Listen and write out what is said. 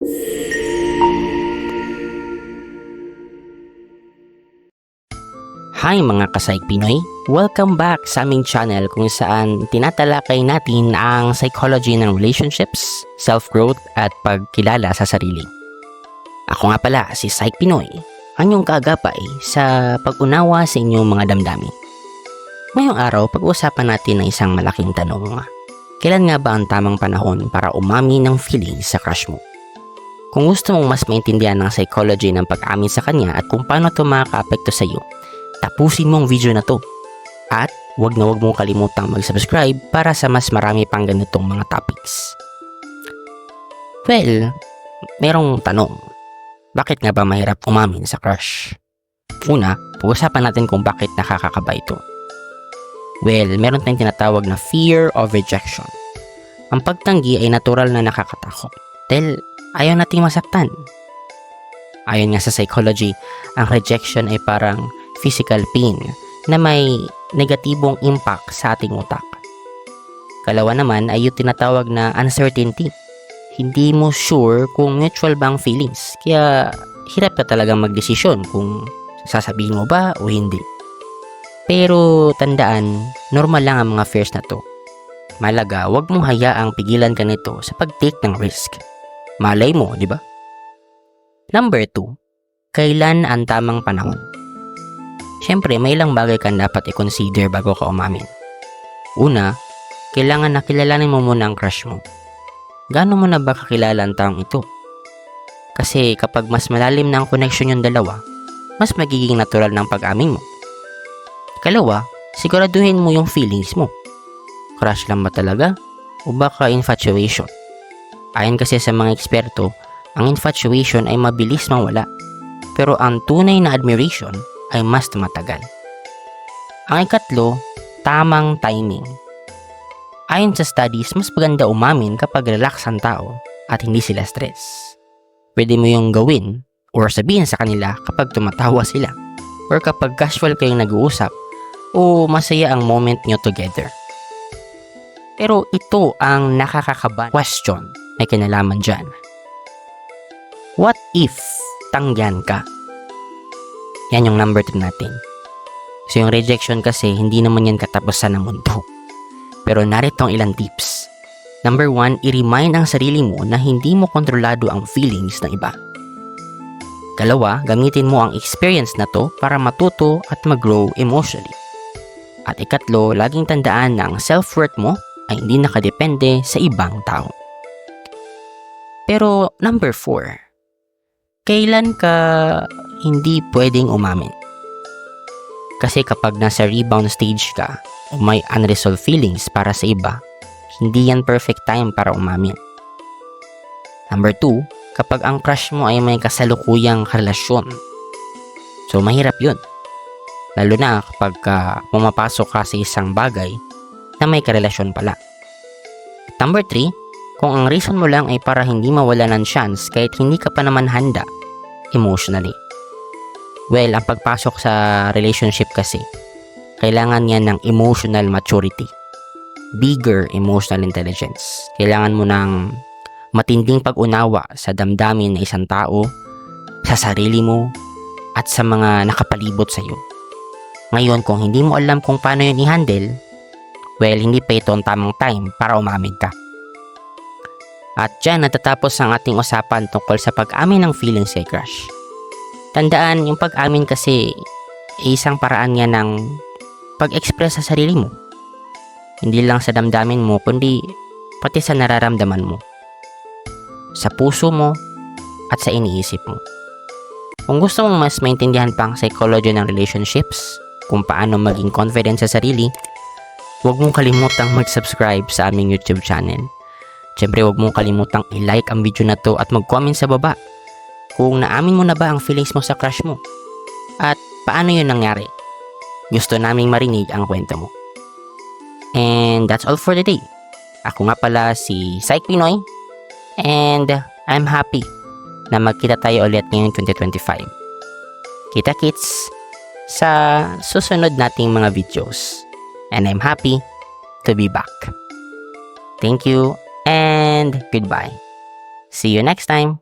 Hi mga kasaik Pinoy! Welcome back sa aming channel kung saan tinatalakay natin ang psychology ng relationships, self-growth at pagkilala sa sarili. Ako nga pala si Psych Pinoy, ang inyong kaagapay sa pag-unawa sa inyong mga damdamin. Ngayong araw, pag-uusapan natin ang isang malaking tanong. Kailan nga ba ang tamang panahon para umami ng feelings sa crush mo? Kung gusto mong mas maintindihan ng psychology ng pag-amin sa kanya at kung paano ito makaka-apekto sa iyo, tapusin mo ang video na to. At wag na wag mong kalimutang mag-subscribe para sa mas marami pang ganitong mga topics. Well, merong tanong. Bakit nga ba mahirap umamin sa crush? Una, pag-usapan natin kung bakit nakakakaba ito. Well, meron tayong tinatawag na fear of rejection. Ang pagtanggi ay natural na nakakatakot. Dahil ayaw nating masaktan. Ayon nga sa psychology, ang rejection ay parang physical pain na may negatibong impact sa ating utak. Kalawa naman ay yung tinatawag na uncertainty. Hindi mo sure kung mutual ba ang feelings, kaya hirap ka talagang magdesisyon kung sasabihin mo ba o hindi. Pero tandaan, normal lang ang mga fears na to. Malaga, wag mong hayaang pigilan ka nito sa pag-take ng risk. Malay mo, di ba? Number 2. Kailan ang tamang panahon? Siyempre, may ilang bagay kang dapat i-consider bago ka umamin. Una, kailangan na kilalanin mo muna ang crush mo. Gaano mo na ba kakilala ang taong ito? Kasi kapag mas malalim na ang connection yung dalawa, mas magiging natural ng pag-amin mo. Kalawa, siguraduhin mo yung feelings mo. Crush lang ba talaga? O baka infatuation? Ayon kasi sa mga eksperto, ang infatuation ay mabilis mawala. Pero ang tunay na admiration ay mas matagal. Ang ikatlo, tamang timing. Ayon sa studies, mas maganda umamin kapag relax ang tao at hindi sila stress. Pwede mo yung gawin or sabihin sa kanila kapag tumatawa sila or kapag casual kayong nag-uusap o masaya ang moment nyo together. Pero ito ang nakakakaba question may kinalaman dyan. What if tangyan ka? Yan yung number 2 natin. So yung rejection kasi, hindi naman yan katapusan ng mundo. Pero narito ang ilang tips. Number 1, i-remind ang sarili mo na hindi mo kontrolado ang feelings ng iba. Kalawa, gamitin mo ang experience na to para matuto at mag-grow emotionally. At ikatlo, laging tandaan na ang self-worth mo ay hindi nakadepende sa ibang tao. Pero number 4, kailan ka hindi pwedeng umamin? Kasi kapag nasa rebound stage ka o may unresolved feelings para sa iba, hindi yan perfect time para umamin. Number 2, kapag ang crush mo ay may kasalukuyang relasyon. So mahirap yun. Lalo na kapag uh, pumapasok ka sa isang bagay na may karelasyon pala. Number 3, kung ang reason mo lang ay para hindi mawala ng chance kahit hindi ka pa naman handa emotionally. Well, ang pagpasok sa relationship kasi, kailangan yan ng emotional maturity. Bigger emotional intelligence. Kailangan mo ng matinding pag-unawa sa damdamin ng isang tao, sa sarili mo, at sa mga nakapalibot sa iyo. Ngayon, kung hindi mo alam kung paano yun i-handle, well, hindi pa ito ang tamang time para umamin ka. At dyan natatapos ang ating usapan tungkol sa pag-amin ng feelings kay crush. Tandaan, yung pag-amin kasi isang paraan niya ng pag-express sa sarili mo. Hindi lang sa damdamin mo, kundi pati sa nararamdaman mo. Sa puso mo at sa iniisip mo. Kung gusto mong mas maintindihan pa ang psychology ng relationships, kung paano maging confident sa sarili, huwag mong kalimutang mag-subscribe sa aming YouTube channel. Siyempre, huwag mong kalimutang i-like ang video na to at mag-comment sa baba kung naamin mo na ba ang feelings mo sa crush mo. At paano yun nangyari? Gusto naming marinig ang kwento mo. And that's all for today. Ako nga pala si Psych Pinoy and I'm happy na magkita tayo ulit ngayong 2025. Kita kits sa susunod nating mga videos. And I'm happy to be back. Thank you and goodbye. See you next time.